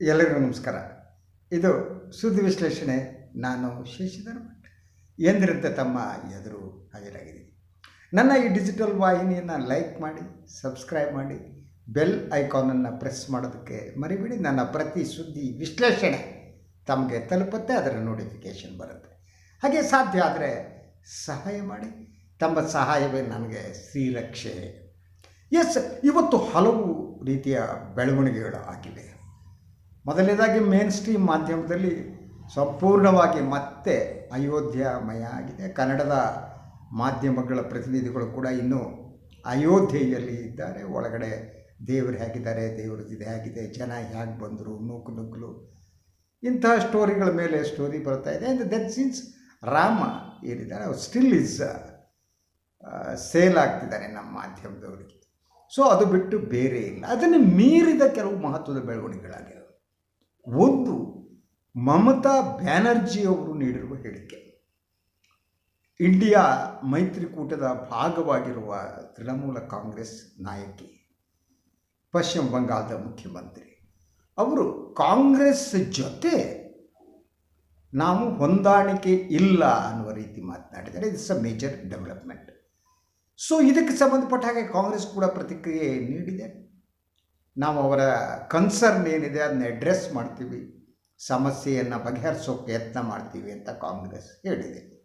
ಎಲ್ಲರಿಗೂ ನಮಸ್ಕಾರ. ಇದು ಸುದ್ದಿ ವಿಶ್ಲೇಷಣೆ. ನಾನು ಶೇಷಧರ್ ಭಟ್. ಎಂದಿರಂತೆ ತಮ್ಮ ಎದುರು ಹಾಜರಾಗಿದ್ದೀನಿ. ನನ್ನ ಈ ಡಿಜಿಟಲ್ ವಾಹಿನಿಯನ್ನು ಲೈಕ್ ಮಾಡಿ, ಸಬ್ಸ್ಕ್ರೈಬ್ ಮಾಡಿ, ಬೆಲ್ ಐಕಾನನ್ನು ಪ್ರೆಸ್ ಮಾಡೋದಕ್ಕೆ ಮರಿಬೇಡಿ. ನನ್ನ ಪ್ರತಿ ಸುದ್ದಿ ವಿಶ್ಲೇಷಣೆ ತಮಗೆ ತಲುಪುತ್ತೆ, ಅದರ ನೋಟಿಫಿಕೇಷನ್ ಬರುತ್ತೆ. ಹಾಗೆ ಸಾಧ್ಯ ಆದರೆ ಸಹಾಯ ಮಾಡಿ. ತಮ್ಮ ಸಹಾಯವೇ ನನಗೆ ಶ್ರೀರಕ್ಷೆ ಎಸ್, ಇವತ್ತು ಹಲವು ರೀತಿಯ ಬೆಳವಣಿಗೆಗಳು ಆಗಿವೆ. ಮೊದಲನೇದಾಗಿ ಮೇನ್ ಸ್ಟ್ರೀಮ್ ಮಾಧ್ಯಮದಲ್ಲಿ ಸಂಪೂರ್ಣವಾಗಿ ಮತ್ತೆ ಅಯೋಧ್ಯಮಯ ಆಗಿದೆ. ಕನ್ನಡದ ಮಾಧ್ಯಮಗಳ ಪ್ರತಿನಿಧಿಗಳು ಕೂಡ ಇನ್ನೂ ಅಯೋಧ್ಯೆಯಲ್ಲಿ ಇದ್ದಾರೆ. ಒಳಗಡೆ ದೇವರು ಹೇಗಿದ್ದಾರೆ ದೇವರು ಇದು ಹೇಗಿದೆ, ಜನ ಹೇಗೆ ಬಂದರು, ನೂಕು ನುಗ್ಗಲು ಇಂತಹ ಸ್ಟೋರಿಗಳ ಮೇಲೆ ಸ್ಟೋರಿ ಬರ್ತಾ ಇದೆ. ಆ್ಯಂಡ್ ದಟ್ ಸಿನ್ಸ್ ರಾಮ ಏನಿದ್ದಾರೆ ಅವ್ರು ಸ್ಟಿಲ್ ಇಸ್ ಸೇಲ್ ಆಗ್ತಿದ್ದಾರೆ ನಮ್ಮ ಮಾಧ್ಯಮದವರಿಗೆ. ಸೊ ಅದು ಬಿಟ್ಟು ಬೇರೆ ಇಲ್ಲ. ಅದನ್ನು ಮೀರಿದ ಕೆಲವು ಮಹತ್ವದ ಬೆಳವಣಿಗೆಗಳಾಗಿವೆ. ಒಂದು ಮಮತಾ ಬ್ಯಾನರ್ಜಿ ಅವರು ನೀಡಿರುವ ಹೇಳಿಕೆ. ಇಂಡಿಯಾ ಮೈತ್ರಿಕೂಟದ ಭಾಗವಾಗಿರುವ ತೃಣಮೂಲ ಕಾಂಗ್ರೆಸ್ ನಾಯಕಿ, ಪಶ್ಚಿಮ ಬಂಗಾಳದ ಮುಖ್ಯಮಂತ್ರಿ, ಅವರು ಕಾಂಗ್ರೆಸ್ ಜೊತೆ ನಾವು ಹೊಂದಾಣಿಕೆ ಇಲ್ಲ ಅನ್ನುವ ರೀತಿ ಮಾತನಾಡಿದ್ದಾರೆ. It's a major development so ಇದಕ್ಕೆ ಸಂಬಂಧಪಟ್ಟ ಹಾಗೆ ಕಾಂಗ್ರೆಸ್ ಕೂಡ ಪ್ರತಿಕ್ರಿಯೆ ನೀಡಿದೆ. ನಾವು ಅವರ ಕನ್ಸರ್ನ್ ಏನಿದೆ ಅದನ್ನ ಅಡ್ರೆಸ್ ಮಾಡ್ತೀವಿ. ಸಮಸ್ಯೆಯನ್ನು ಬಗೆಹರಿಸೋಕೆ ಯತ್ನ ಮಾಡ್ತೀವಿ ಅಂತ ಕಾಂಗ್ರೆಸ್ ಹೇಳಿದೆ.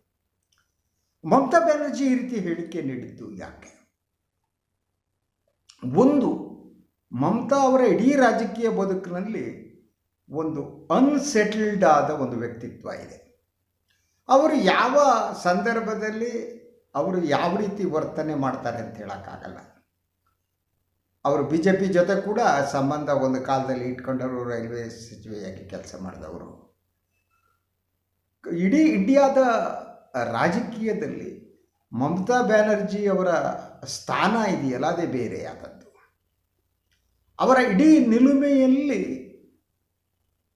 ಮಮತಾ ಬ್ಯಾನರ್ಜಿ ಈ ರೀತಿ ಹೇಳಿಕೆ ನೀಡಿದ್ದು ಯಾಕೆ? ಒಂದು, ಮಮತಾ ಅವರ ಇಡೀ ರಾಜಕೀಯ ಬದುಕಿನಲ್ಲಿ ಒಂದು ಅನ್ಸೆಟಲ್ಡ್ ಆದ ಒಂದು ವ್ಯಕ್ತಿತ್ವ ಇದೆ. ಅವರು ಯಾವ ಸಂದರ್ಭದಲ್ಲಿ, ಅವರು ಯಾವ ರೀತಿ ವರ್ತನೆ ಮಾಡ್ತಾರೆ ಅಂತ ಹೇಳೋಕ್ಕಾಗಲ್ಲ. ಅವರು ಬಿ ಜೆ ಪಿ ಜೊತೆ ಕೂಡ ಸಂಬಂಧ ಒಂದು ಕಾಲದಲ್ಲಿ ಇಟ್ಕೊಂಡವರು ರೈಲ್ವೆ ಸಚಿವೆಯಾಗಿ ಕೆಲಸ ಮಾಡಿದವರು. ಇಡೀ ಇಂಡಿಯಾದ ರಾಜಕೀಯದಲ್ಲಿ ಮಮತಾ ಬ್ಯಾನರ್ಜಿ ಅವರ ಸ್ಥಾನ ಇದೆಯಲ್ಲ, ಅದೇ ಬೇರೆಯಾದದ್ದು ಅವರ ಇಡೀ ನಿಲುಮೆಯಲ್ಲಿ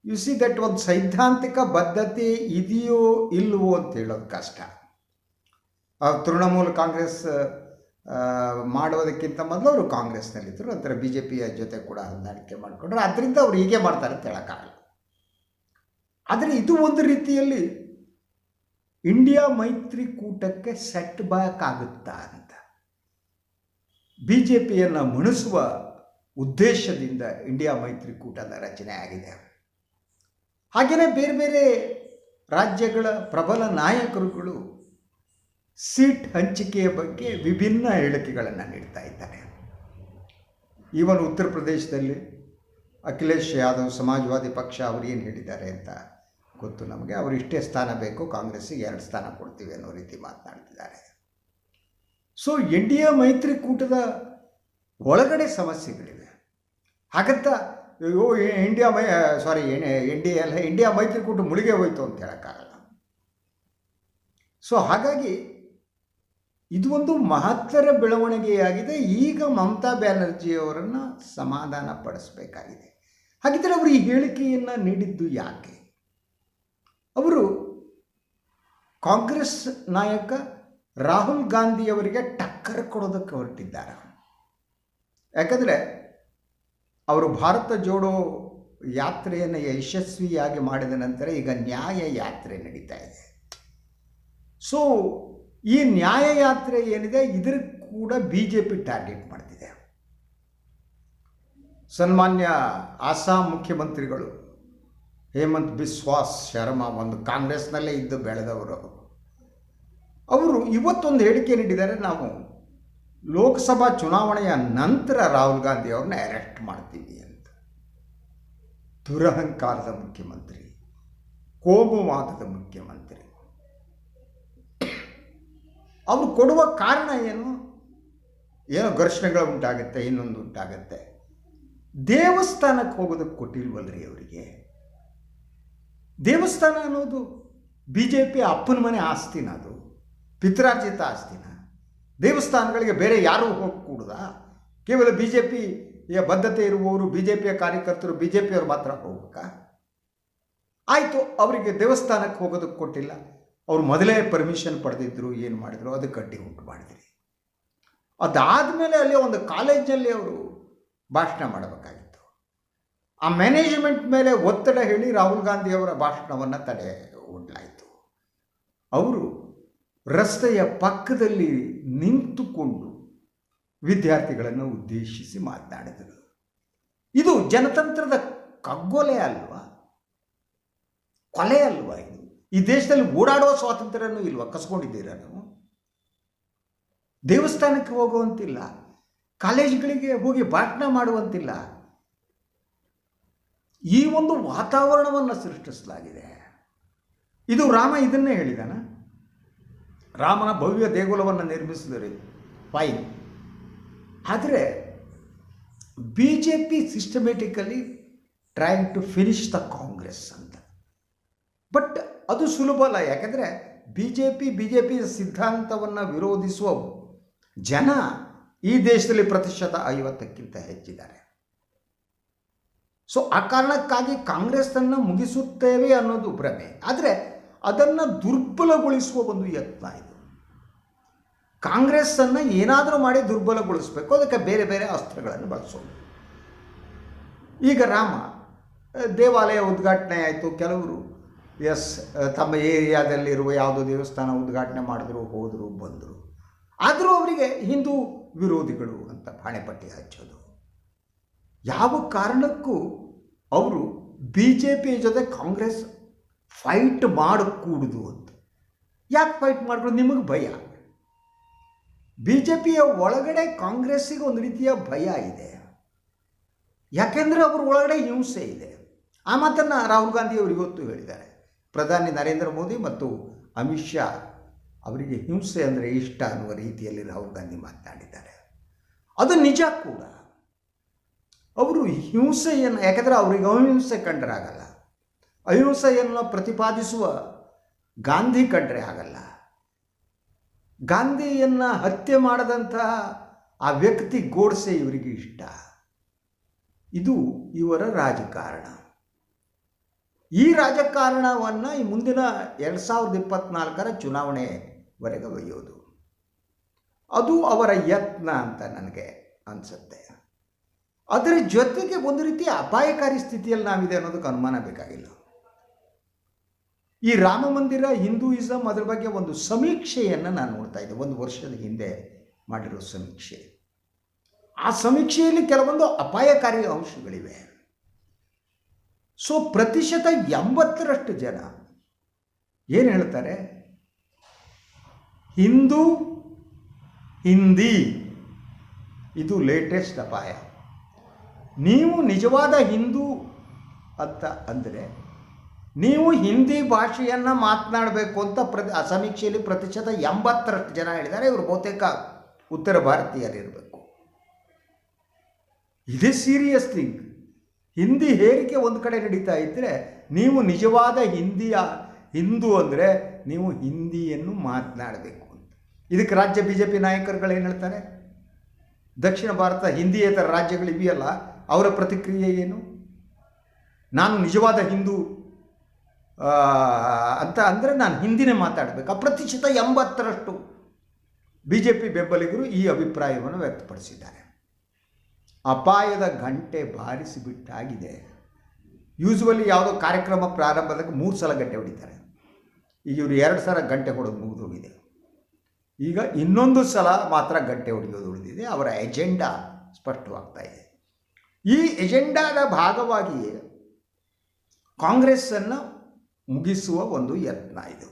ಯು ಸಿ ದಟ್ ಒಂದು ಸೈದ್ಧಾಂತಿಕ ಬದ್ಧತೆ ಇದೆಯೋ ಇಲ್ಲವೋ ಅಂತ ಹೇಳೋದು ಕಷ್ಟ. ತೃಣಮೂಲ ಕಾಂಗ್ರೆಸ್ ಮಾಡೋದಕ್ಕಿಂತ ಮೊದಲು ಅವರು ಕಾಂಗ್ರೆಸ್ನಲ್ಲಿದ್ದರು, ನಂತರ ಬಿ ಜೆ ಪಿಯ ಜೊತೆ ಕೂಡ ಹೊಂದಾಣಿಕೆ ಮಾಡಿಕೊಂಡ್ರು. ಅದರಿಂದ ಅವರು ಹೀಗೆ ಮಾಡ್ತಾರೆ ಅಂತ ಹೇಳೋಕ್ಕಾಗಲ್ಲ. ಆದರೆ ಇದು ಒಂದು ರೀತಿಯಲ್ಲಿ ಇಂಡಿಯಾ ಮೈತ್ರಿಕೂಟಕ್ಕೆ ಸೆಟ್ ಬ್ಯಾಕ್ ಆಗುತ್ತಾ ಅಂತ. ಬಿ ಜೆ ಪಿಯನ್ನು ಮಣಿಸುವ ಉದ್ದೇಶದಿಂದ ಇಂಡಿಯಾ ಮೈತ್ರಿಕೂಟದ ರಚನೆ ಆಗಿದೆ. ಹಾಗೆಯೇ ಬೇರೆ ಬೇರೆ ರಾಜ್ಯಗಳ ಪ್ರಬಲ ನಾಯಕರುಗಳು ಸೀಟ್ ಹಂಚಿಕೆಯ ಬಗ್ಗೆ ವಿಭಿನ್ನ ಹೇಳಿಕೆಗಳನ್ನು ನೀಡ್ತಾ ಇದ್ದಾರೆ ಈವನ್ ಉತ್ತರ ಪ್ರದೇಶದಲ್ಲಿ ಅಖಿಲೇಶ್ ಯಾದವ್ ಸಮಾಜವಾದಿ ಪಕ್ಷ ಅವರು ಏನು ಹೇಳಿದ್ದಾರೆ ಅಂತ ಗೊತ್ತು ನಮಗೆ. ಅವರು ಇಷ್ಟೇ ಸ್ಥಾನ ಬೇಕು, ಕಾಂಗ್ರೆಸ್ಸಿಗೆ ಎರಡು ಸ್ಥಾನ ಕೊಡ್ತೀವಿ ಅನ್ನೋ ರೀತಿ ಮಾತನಾಡ್ತಿದ್ದಾರೆ. ಸೊ ಎನ್ ಡಿ ಎ ಮೈತ್ರಿಕೂಟದ ಒಳಗಡೆ ಸಮಸ್ಯೆಗಳಿವೆ. ಹಾಗಂತ, ಅಯ್ಯೋ India my sorry N D A India ಮೈತ್ರಿಕೂಟ ಮುಳುಗೇ ಹೋಯ್ತು ಅಂತ ಹೇಳೋಕ್ಕಾಗಲ್ಲ. ಸೊ ಹಾಗಾಗಿ ಇದು ಒಂದು ಮಹತ್ತರ ಬೆಳವಣಿಗೆಯಾಗಿದೆ. ಈಗ ಮಮತಾ ಬ್ಯಾನರ್ಜಿ ಅವರನ್ನು ಸಮಾಧಾನ ಪಡಿಸಬೇಕಾಗಿದೆ. ಹಾಗಿದ್ದರೆ ಅವರು ಈ ಹೇಳಿಕೆಯನ್ನು ನೀಡಿದ್ದು ಯಾಕೆ? ಅವರು ಕಾಂಗ್ರೆಸ್ ನಾಯಕ ರಾಹುಲ್ ಗಾಂಧಿ ಅವರಿಗೆ ಟಕ್ಕರ್ ಕೊಡೋದಕ್ಕೆ ಹೊರಟಿದ್ದಾರೆ. ಯಾಕಂದರೆ ಅವರು ಭಾರತ ಜೋಡೋ ಯಾತ್ರೆಯನ್ನು ಯಶಸ್ವಿಯಾಗಿ ಮಾಡಿದ ನಂತರ ಈಗ ನ್ಯಾಯ ಯಾತ್ರೆ ನಡೀತಾ ಇದೆ. ಸೊ ಈ ನ್ಯಾಯಯಾತ್ರೆ ಏನಿದೆ, ಇದ್ರ ಕೂಡ ಬಿ ಜೆ ಪಿ ಟಾರ್ಗೆಟ್ ಮಾಡ್ತಿದೆ. ಸನ್ಮಾನ್ಯ ಅಸ್ಸಾಂ ಮುಖ್ಯಮಂತ್ರಿಗಳು ಹೇಮಂತ್ ಬಿಸ್ವಾಸ್ ಶರ್ಮಾ ಒಂದು ಕಾಂಗ್ರೆಸ್ನಲ್ಲೇ ಇದ್ದು ಬೆಳೆದವರು ಅವರು. ಇವತ್ತೊಂದು ಹೇಳಿಕೆ ನೀಡಿದ್ದಾರೆ, ನಾವು ಲೋಕಸಭಾ ಚುನಾವಣೆಯ ನಂತರ ರಾಹುಲ್ ಗಾಂಧಿ ಅವ್ರನ್ನ ಅರೆಸ್ಟ್ ಮಾಡ್ತೀವಿ ಅಂತ. ದುರಹಂಕಾರದ ಮುಖ್ಯಮಂತ್ರಿ, ಕೋಮುವಾದದ ಮುಖ್ಯಮಂತ್ರಿ ಅವರು ಕೊಡುವ ಕಾರಣ ಏನು? ಏನೋ ಘರ್ಷಣೆಗಳು ಉಂಟಾಗುತ್ತೆ, ಇನ್ನೊಂದು ಉಂಟಾಗುತ್ತೆ. ದೇವಸ್ಥಾನಕ್ಕೆ ಹೋಗೋದಕ್ಕೆ ಕೊಟ್ಟಿಲ್ವಲ್ರಿ ಅವರಿಗೆ? ದೇವಸ್ಥಾನ ಅನ್ನೋದು ಬಿ ಜೆ ಪಿ ಅಪ್ಪನ ಮನೆ ಆಸ್ತಿನ ಅದು, ಪಿತ್ರಾರ್ಜಿತ ಆಸ್ತಿನ. ದೇವಸ್ಥಾನಗಳಿಗೆ ಬೇರೆ ಯಾರೂ ಹೋಗಕೂಡ್ದ? ಕೇವಲ ಬಿ ಜೆ ಪಿಯ ಬದ್ಧತೆ ಇರುವವರು ಬಿ ಜೆ ಪಿಯ ಕಾರ್ಯಕರ್ತರು ಬಿ ಜೆ ಪಿಯವರು ಮಾತ್ರ ಹೋಗ್ಬೇಕಾ? ಆಯಿತು, ಅವರಿಗೆ ದೇವಸ್ಥಾನಕ್ಕೆ ಹೋಗೋದಕ್ಕೆ ಕೊಟ್ಟಿಲ್ಲ. ಅವ್ರು ಮೊದಲೇ ಪರ್ಮಿಷನ್ ಪಡೆದಿದ್ದರು ಏನು ಮಾಡಿದ್ರು ಅದಕ್ಕೆ ಅಡ್ಡಿ ಉಂಟು ಮಾಡಿದ್ರಿ. ಅದಾದಮೇಲೆ ಅಲ್ಲಿ ಒಂದು ಕಾಲೇಜಲ್ಲಿ ಅವರು ಭಾಷಣ ಮಾಡಬೇಕಾಗಿತ್ತು. ಆ ಮ್ಯಾನೇಜ್ಮೆಂಟ್ ಮೇಲೆ ಒತ್ತಡ ಹೇಳಿ ರಾಹುಲ್ ಗಾಂಧಿಯವರ ಭಾಷಣವನ್ನು ತಡೆ ಉಂಟಾಯಿತು ಅವರು ರಸ್ತೆಯ ಪಕ್ಕದಲ್ಲಿ ನಿಂತುಕೊಂಡು ವಿದ್ಯಾರ್ಥಿಗಳನ್ನು ಉದ್ದೇಶಿಸಿ ಮಾತನಾಡಿದರು. ಇದು ಜನತಂತ್ರದ ಕಗ್ಗೊಲೆ ಅಲ್ವಾ? ಕೊಲೆ ಅಲ್ವಾ ಇದು? ಈ ದೇಶದಲ್ಲಿ ಓಡಾಡೋ ಸ್ವಾತಂತ್ರ್ಯನೂ ಇಲ್ವ ಕಸ್ಕೊಂಡಿದ್ದೀರಾ ನೀವು? ದೇವಸ್ಥಾನಕ್ಕೆ ಹೋಗುವಂತಿಲ್ಲ, ಕಾಲೇಜುಗಳಿಗೆ ಹೋಗಿ ಭಾಷಣ ಮಾಡುವಂತಿಲ್ಲ. ಈ ಒಂದು ವಾತಾವರಣವನ್ನು ಸೃಷ್ಟಿಸಲಾಗಿದೆ. ಇದು ರಾಮ ಇದನ್ನೇ ಹೇಳಿದಾನ? ರಾಮನ ಭವ್ಯ ದೇಗುಲವನ್ನು ನಿರ್ಮಿಸಿದರೆ. ಫೈನ್ ಆದರೆ B J P systematically trying to finish the Congress ಅಂತ. ಬಟ್ ಅದು ಸುಲಭ ಅಲ್ಲ. ಯಾಕೆಂದರೆ B J P B J P ಸಿದ್ಧಾಂತವನ್ನು ವಿರೋಧಿಸುವ ಜನ ಈ ದೇಶದಲ್ಲಿ ಪ್ರತಿಶತ ಐವತ್ತಕ್ಕಿಂತ ಹೆಚ್ಚಿದ್ದಾರೆ. ಸೊ ಆ ಕಾರಣಕ್ಕಾಗಿ ಕಾಂಗ್ರೆಸ್ಸನ್ನು ಮುಗಿಸುತ್ತೇವೆ ಅನ್ನೋದು ಭ್ರಮೆ. ಆದರೆ ಅದನ್ನು ದುರ್ಬಲಗೊಳಿಸುವ ಒಂದು ಯತ್ನ ಇದು. ಕಾಂಗ್ರೆಸ್ಸನ್ನು ಏನಾದರೂ ಮಾಡಿ ದುರ್ಬಲಗೊಳಿಸಬೇಕು. ಅದಕ್ಕೆ ಬೇರೆ ಬೇರೆ ಅಸ್ತ್ರಗಳನ್ನು ಬಳಸೋದು. ಈಗ ರಾಮ, ದೇವಾಲಯ ಉದ್ಘಾಟನೆ ಆಯಿತು. ಕೆಲವರು ಎಸ್ ತಮ್ಮ ಏರಿಯಾದಲ್ಲಿರುವ ಯಾವುದೋ ದೇವಸ್ಥಾನ ಉದ್ಘಾಟನೆ ಮಾಡಿದ್ರು, ಹೋದರು, ಬಂದರು. ಆದರೂ ಅವರಿಗೆ ಹಿಂದೂ ವಿರೋಧಿಗಳು ಅಂತ ಪಾಣೆಪಟ್ಟಿ ಹಚ್ಚೋದು. ಯಾವ ಕಾರಣಕ್ಕೂ ಅವರು ಬಿ ಜೆ ಪಿ ಜೊತೆ ಕಾಂಗ್ರೆಸ್ ಫೈಟ್ ಮಾಡಕೂಡುದು ಅಂತ. ಯಾಕೆ ಫೈಟ್ ಮಾಡಿದ್ರು ನಿಮಗೆ ಭಯ? ಬಿ ಜೆ ಪಿಯ ಒಳಗಡೆ ಕಾಂಗ್ರೆಸ್ಸಿಗೆ ಒಂದು ರೀತಿಯ ಭಯ ಇದೆ. ಯಾಕೆಂದರೆ ಅವ್ರ ಒಳಗಡೆ ಹಿಂಸೆ ಇದೆ. ಆ ಮಾತನ್ನು ರಾಹುಲ್ ಗಾಂಧಿ ಅವರು ಇವತ್ತು ಹೇಳಿದ್ದಾರೆ. ಪ್ರಧಾನಿ ನರೇಂದ್ರ ಮೋದಿ ಮತ್ತು ಅಮಿತ್ ಶಾ ಅವರಿಗೆ ಹಿಂಸೆ ಅಂದರೆ ಇಷ್ಟ ಅನ್ನುವ ರೀತಿಯಲ್ಲಿ ರಾಹುಲ್ ಗಾಂಧಿ ಮಾತನಾಡಿದ್ದಾರೆ. ಅದು ನಿಜ ಕೂಡ. ಅವರು ಹಿಂಸೆಯನ್ನು, ಯಾಕಂದರೆ ಅವರಿಗೆ ಅಹಿಂಸೆ ಕಂಡ್ರೆ ಆಗಲ್ಲ ಅಹಿಂಸೆಯನ್ನು ಪ್ರತಿಪಾದಿಸುವ ಗಾಂಧಿ ಕಂಡ್ರೆ ಆಗಲ್ಲ. ಗಾಂಧಿಯನ್ನು ಹತ್ಯೆ ಮಾಡದಂತಹ ಆ ವ್ಯಕ್ತಿ ಗೋಡ್ಸೆ ಇವರಿಗೆ ಇಷ್ಟ. ಇದು ಇವರ ರಾಜಕಾರಣ. ಈ ರಾಜಕಾರಣವನ್ನು ಈ ಮುಂದಿನ ಎರಡು ಸಾವಿರದ ಇಪ್ಪತ್ನಾಲ್ಕರ ಚುನಾವಣೆವರೆಗೆ ಒಯ್ಯೋದು. ಅದು ಅವರ ಯತ್ನ ಅಂತ ನನಗೆ ಅನಿಸುತ್ತೆ. ಅದರ ಜೊತೆಗೆ ಒಂದು ರೀತಿಯ ಅಪಾಯಕಾರಿ ಸ್ಥಿತಿಯಲ್ಲಿ ನಾವಿದೆ ಅನ್ನೋದಕ್ಕೆ ಅನುಮಾನ ಬೇಕಾಗಿಲ್ಲ. ಈ ರಾಮ ಮಂದಿರ ಹಿಂದೂಯಿಸಮ್ ಅದರ ಬಗ್ಗೆ ಒಂದು ಸಮೀಕ್ಷೆಯನ್ನು ನಾನು ನೋಡ್ತಾ ಇದ್ದೆ. ಒಂದು ವರ್ಷದ ಹಿಂದೆ ಮಾಡಿರೋ ಸಮೀಕ್ಷೆ. ಆ ಸಮೀಕ್ಷೆಯಲ್ಲಿ ಕೆಲವೊಂದು ಅಪಾಯಕಾರಿ ಅಂಶಗಳಿವೆ. ಸೊ ಪ್ರತಿಶತ ಎಂಬತ್ತರಷ್ಟು ಜನ ಏನು ಹೇಳ್ತಾರೆ? ಹಿಂದೂ, ಹಿಂದಿ. ಇದು ಲೇಟೆಸ್ಟ್ ಅಪಾಯ. ನೀವು ನಿಜವಾದ ಹಿಂದೂ ಅಂತ ಅಂದರೆ ನೀವು ಹಿಂದಿ ಭಾಷೆಯನ್ನು ಮಾತನಾಡಬೇಕು ಅಂತ ಪ್ರತಿ ಸಮೀಕ್ಷೆಯಲ್ಲಿ ಪ್ರತಿಶತ ಎಂಬತ್ತರಷ್ಟು ಜನ ಹೇಳಿದ್ದಾರೆ. ಇವರು ಬಹುತೇಕ ಉತ್ತರ ಭಾರತೀಯರಿರಬೇಕು. ಇದೇ ಸೀರಿಯಸ್ ಥಿಂಗ್ ಹಿಂದಿ ಹೇರಿಕೆ ಒಂದು ಕಡೆ ನಡೀತಾ ಇದ್ದರೆ ನೀವು ನಿಜವಾದ ಹಿಂದಿಯ, ಹಿಂದೂ ಅಂದರೆ ನೀವು ಹಿಂದಿಯನ್ನು ಮಾತನಾಡಬೇಕು ಅಂತ. ಇದಕ್ಕೆ ರಾಜ್ಯ ಬಿ ಜೆ ಪಿ ನಾಯಕರುಗಳು ಏನು ಹೇಳ್ತಾರೆ? ದಕ್ಷಿಣ ಭಾರತ ಹಿಂದಿಯೇತರ ರಾಜ್ಯಗಳಿವೆಯಲ್ಲ ಅವರ ಪ್ರತಿಕ್ರಿಯೆ ಏನು? ನಾನು ನಿಜವಾದ ಹಿಂದೂ ಅಂತ ಅಂದರೆ ನಾನು ಹಿಂದಿನೇ ಮಾತಾಡಬೇಕು. ಪ್ರತಿಶತ ಎಂಬತ್ತರಷ್ಟು ಬಿ ಜೆ ಪಿ ಬೆಂಬಲಿಗರು ಈ ಅಭಿಪ್ರಾಯವನ್ನು ವ್ಯಕ್ತಪಡಿಸಿದ್ದಾರೆ. ಅಪಾಯದ ಗಂಟೆ ಬಾರಿಸಿಬಿಟ್ಟಾಗಿದೆ. ಯೂಸ್ವಲಿ ಯಾವುದೋ ಕಾರ್ಯಕ್ರಮ ಪ್ರಾರಂಭದಾಗ ಮೂರು ಸಲ ಗಂಟೆ ಹೊಡಿತಾರೆ. ಈಗ ಇವರು ಎರಡು ಸಲ ಗಂಟೆ ಹೊಡೆದು ಮುಗಿದೋಗಿದೆ. ಈಗ ಇನ್ನೊಂದು ಸಲ ಮಾತ್ರ ಗಂಟೆ ಹೊಡೆಯೋದು ಉಳಿದಿದೆ. ಅವರ ಎಜೆಂಡಾ ಸ್ಪಷ್ಟವಾಗ್ತಾ ಇದೆ. ಈ ಎಜೆಂಡಾದ ಭಾಗವಾಗಿಯೇ ಕಾಂಗ್ರೆಸ್ಸನ್ನು ಮುಗಿಸುವ ಒಂದು ಯತ್ನ ಇದು.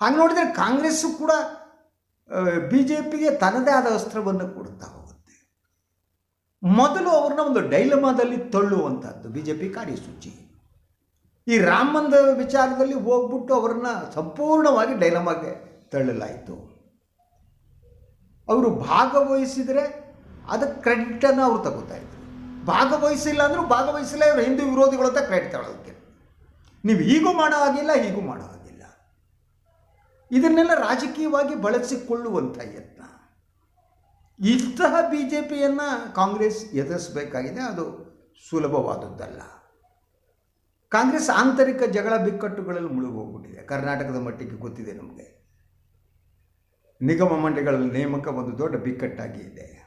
ಹಾಗೆ ನೋಡಿದರೆ ಕಾಂಗ್ರೆಸ್ಸು ಕೂಡ ಬಿ ಜೆ ಪಿಗೆ ತನ್ನದೇ ಆದ ಅಸ್ತ್ರವನ್ನು ಕೊಡ್ತಾ ಹೋಗುತ್ತೆ ಮೊದಲು ಅವ್ರನ್ನ ಒಂದು ಡೈಲಮಾದಲ್ಲಿ ತಳ್ಳುವಂಥದ್ದು ಬಿ ಜೆ ಪಿ ಕಾರ್ಯಸೂಚಿ. ಈ ರಾಮ ಮಂದಿರ ವಿಚಾರದಲ್ಲಿ ಹೋಗ್ಬಿಟ್ಟು ಅವರನ್ನ ಸಂಪೂರ್ಣವಾಗಿ ಡೈಲಮಾಗೆ ತಳ್ಳಲಾಯಿತು. ಅವರು ಭಾಗವಹಿಸಿದರೆ ಅದಕ್ಕೆ ಕ್ರೆಡಿಟನ್ನು ಅವರು ತಗೋತಾ ಇದ್ರು. ಭಾಗವಹಿಸಿಲ್ಲ ಅಂದರೂ ಭಾಗವಹಿಸಿಲ್ಲ, ಇವರು ಹಿಂದೂ ವಿರೋಧಿಗಳು ಅಂತ ಕ್ರೆಡಿಟ್ ತಗೊಳ್ಳೋದಕ್ಕೆ ನೀವು ಹೀಗೂ ಮಾಡೋ ಹಾಗಿಲ್ಲ, ಹೀಗೂ ಮಾಡೋ ಹಾಗಿಲ್ಲ. ಇದನ್ನೆಲ್ಲ ರಾಜಕೀಯವಾಗಿ ಬಳಸಿಕೊಳ್ಳುವಂಥ ಯತ್ನ. ಇಂತಹ ಬಿ ಜೆ ಪಿಯನ್ನು ಕಾಂಗ್ರೆಸ್ ಎದುರಿಸಬೇಕಾಗಿದೆ, ಅದು ಸುಲಭವಾದದ್ದಲ್ಲ. ಕಾಂಗ್ರೆಸ್ ಆಂತರಿಕ ಜಗಳ ಬಿಕ್ಕಟ್ಟುಗಳಲ್ಲಿ ಮುಳುಗೋಗ್ಬಿಟ್ಟಿದೆ. ಕರ್ನಾಟಕದ ಮಟ್ಟಿಗೆ ಗೊತ್ತಿದೆ ನಮಗೆ. ನಿಗಮ ಮಂಡಳಿಗಳಲ್ಲಿ ನೇಮಕ ಒಂದು ದೊಡ್ಡ ಬಿಕ್ಕಟ್ಟಾಗಿ ಇದೆ.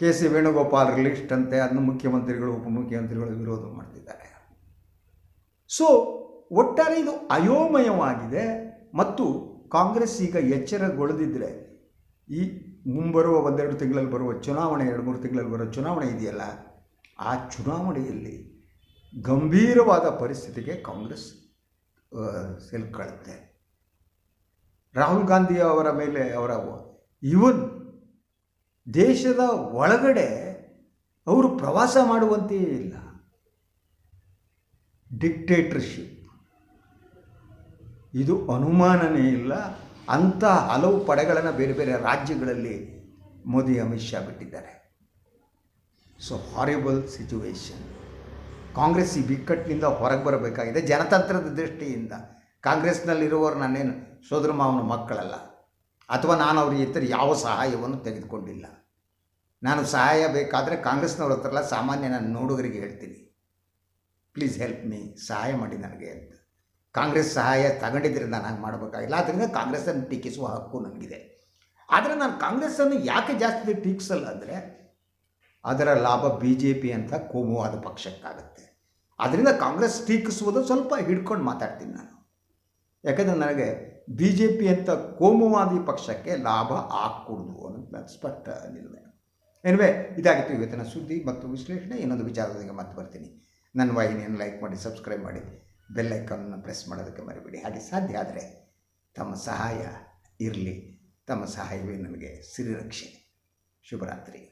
ಕೆ ಸಿ ವೇಣುಗೋಪಾಲ್ ಲಿಸ್ಟ್ ಅಂತೆ ಅದನ್ನು ಮುಖ್ಯಮಂತ್ರಿಗಳು, ಉಪಮುಖ್ಯಮಂತ್ರಿಗಳು ವಿರೋಧ ಮಾಡ್ತಿದ್ದಾರೆ. ಸೊ ಒಟ್ಟಾರೆ ಇದು ಅಯೋಮಯವಾಗಿದೆ ಮತ್ತು ಕಾಂಗ್ರೆಸ್ ಈಗ ಎಚ್ಚರಗೊಳ್ಳದಿದ್ದರೆ ಈ ಮುಂಬರುವ ಒಂದೆರಡು ತಿಂಗಳಲ್ಲಿ ಬರುವ ಚುನಾವಣೆ, ಎರಡು ಮೂರು ತಿಂಗಳಲ್ಲಿ ಬರುವ ಚುನಾವಣೆ ಇದೆಯಲ್ಲ, ಆ ಚುನಾವಣೆಯಲ್ಲಿ ಗಂಭೀರವಾದ ಪರಿಸ್ಥಿತಿಗೆ ಕಾಂಗ್ರೆಸ್ ಸಿಲುಕೊಳ್ಳುತ್ತೆ ರಾಹುಲ್ ಗಾಂಧಿ ಅವರ ಮೇಲೆ, ಅವರ ಇವನ್ ದೇಶದ ಒಳಗಡೆ ಅವರು ಪ್ರವಾಸ ಮಾಡುವಂತೆಯೇ ಇಲ್ಲ. ಡಿಕ್ಟೇಟರ್ಶಿಪ್. ಇದು ಅನುಮಾನನೇ ಇಲ್ಲ. ಅಂಥ ಹಲವು ಪಡೆಗಳನ್ನು ಬೇರೆ ಬೇರೆ ರಾಜ್ಯಗಳಲ್ಲಿ ಮೋದಿ ಅಮಿತ್ ಶಾ ಬಿಟ್ಟಿದ್ದಾರೆ. ಸೊ ಹಾರಿಬಲ್ ಸಿಚುವೇಶನ್ ಕಾಂಗ್ರೆಸ್ ಈ ಬಿಕ್ಕಟ್ಟಿನಿಂದ ಹೊರಗೆ ಬರಬೇಕಾಗಿದೆ. ಜನತಂತ್ರದ ದೃಷ್ಟಿಯಿಂದ ಕಾಂಗ್ರೆಸ್ನಲ್ಲಿರುವವರು ನಾನೇನು ಸೋದರ ಮಾವನ ಮಕ್ಕಳಲ್ಲ. ಅಥವಾ ನಾನು ಅವ್ರಿಗೆ ಇತರ ಯಾವ ಸಹಾಯವನ್ನು ತೆಗೆದುಕೊಂಡಿಲ್ಲ. ನಾನು ಸಹಾಯ ಬೇಕಾದರೆ ಕಾಂಗ್ರೆಸ್ನವ್ರ ಹತ್ರ ಎಲ್ಲ ಸಾಮಾನ್ಯ ನಾನು ನೋಡುಗರಿಗೆ ಹೇಳ್ತೀನಿ. ಪ್ಲೀಸ್ ಹೆಲ್ಪ್ ಮೀ ಸಹಾಯ ಮಾಡಿ ನನಗೆ ಅಂತ. ಕಾಂಗ್ರೆಸ್ ಸಹಾಯ ತಗೊಂಡಿದ್ದರಿಂದ ನಾನು ಮಾಡಬೇಕಾಗಿಲ್ಲ. ಆದ್ದರಿಂದ ಕಾಂಗ್ರೆಸ್ಸನ್ನು ಟೀಕಿಸುವ ಹಕ್ಕು ನನಗಿದೆ. ಆದರೆ ನಾನು ಕಾಂಗ್ರೆಸ್ಸನ್ನು ಯಾಕೆ ಜಾಸ್ತಿ ಟೀಕಿಸಲ್ಲ ಅಂದರೆ ಅದರ ಲಾಭ ಬಿ ಜೆ ಪಿ ಅಂತ ಕೋಮುವಾದ ಪಕ್ಷಕ್ಕಾಗುತ್ತೆ. ಅದರಿಂದ ಕಾಂಗ್ರೆಸ್ ಟೀಕಿಸುವುದು ಸ್ವಲ್ಪ ಹಿಡ್ಕೊಂಡು ಮಾತಾಡ್ತೀನಿ ನಾನು. ಯಾಕಂದರೆ ನನಗೆ ಬಿ ಜೆ ಪಿ ಅಂತ ಕೋಮುವಾದಿ ಪಕ್ಷಕ್ಕೆ ಲಾಭ ಆಗ್ಕೂಡ್ದು ಅನ್ನೋದು ನನ್ನ ಸ್ಪಷ್ಟ ನಿಲುವೆ ಎನಿವೆ ಇದಾಗಿತ್ತು ಇವತ್ತಿನ ಸುದ್ದಿ ಮತ್ತು ವಿಶ್ಲೇಷಣೆ. ಇನ್ನೊಂದು ವಿಚಾರದೊಂದಿಗೆ ಮತ್ತೆ ಬರ್ತೀನಿ. ನನ್ನ ವಾಹಿನಿಯನ್ನು ಲೈಕ್ ಮಾಡಿ ಸಬ್ಸ್ಕ್ರೈಬ್ ಮಾಡಿ. ಬೆಲ್ ಐಕಾನನ್ನು ಪ್ರೆಸ್ ಮಾಡೋದಕ್ಕೆ ಮರಿಬೇಡಿ. ಹಾಗೆ ಸಾಧ್ಯ ಆದರೆ ತಮ್ಮ ಸಹಾಯ ಇರಲಿ. ತಮ್ಮ ಸಹಾಯವೇ ನಮಗೆ ಸಿರಿರಕ್ಷೆ. ಶುಭರಾತ್ರಿ.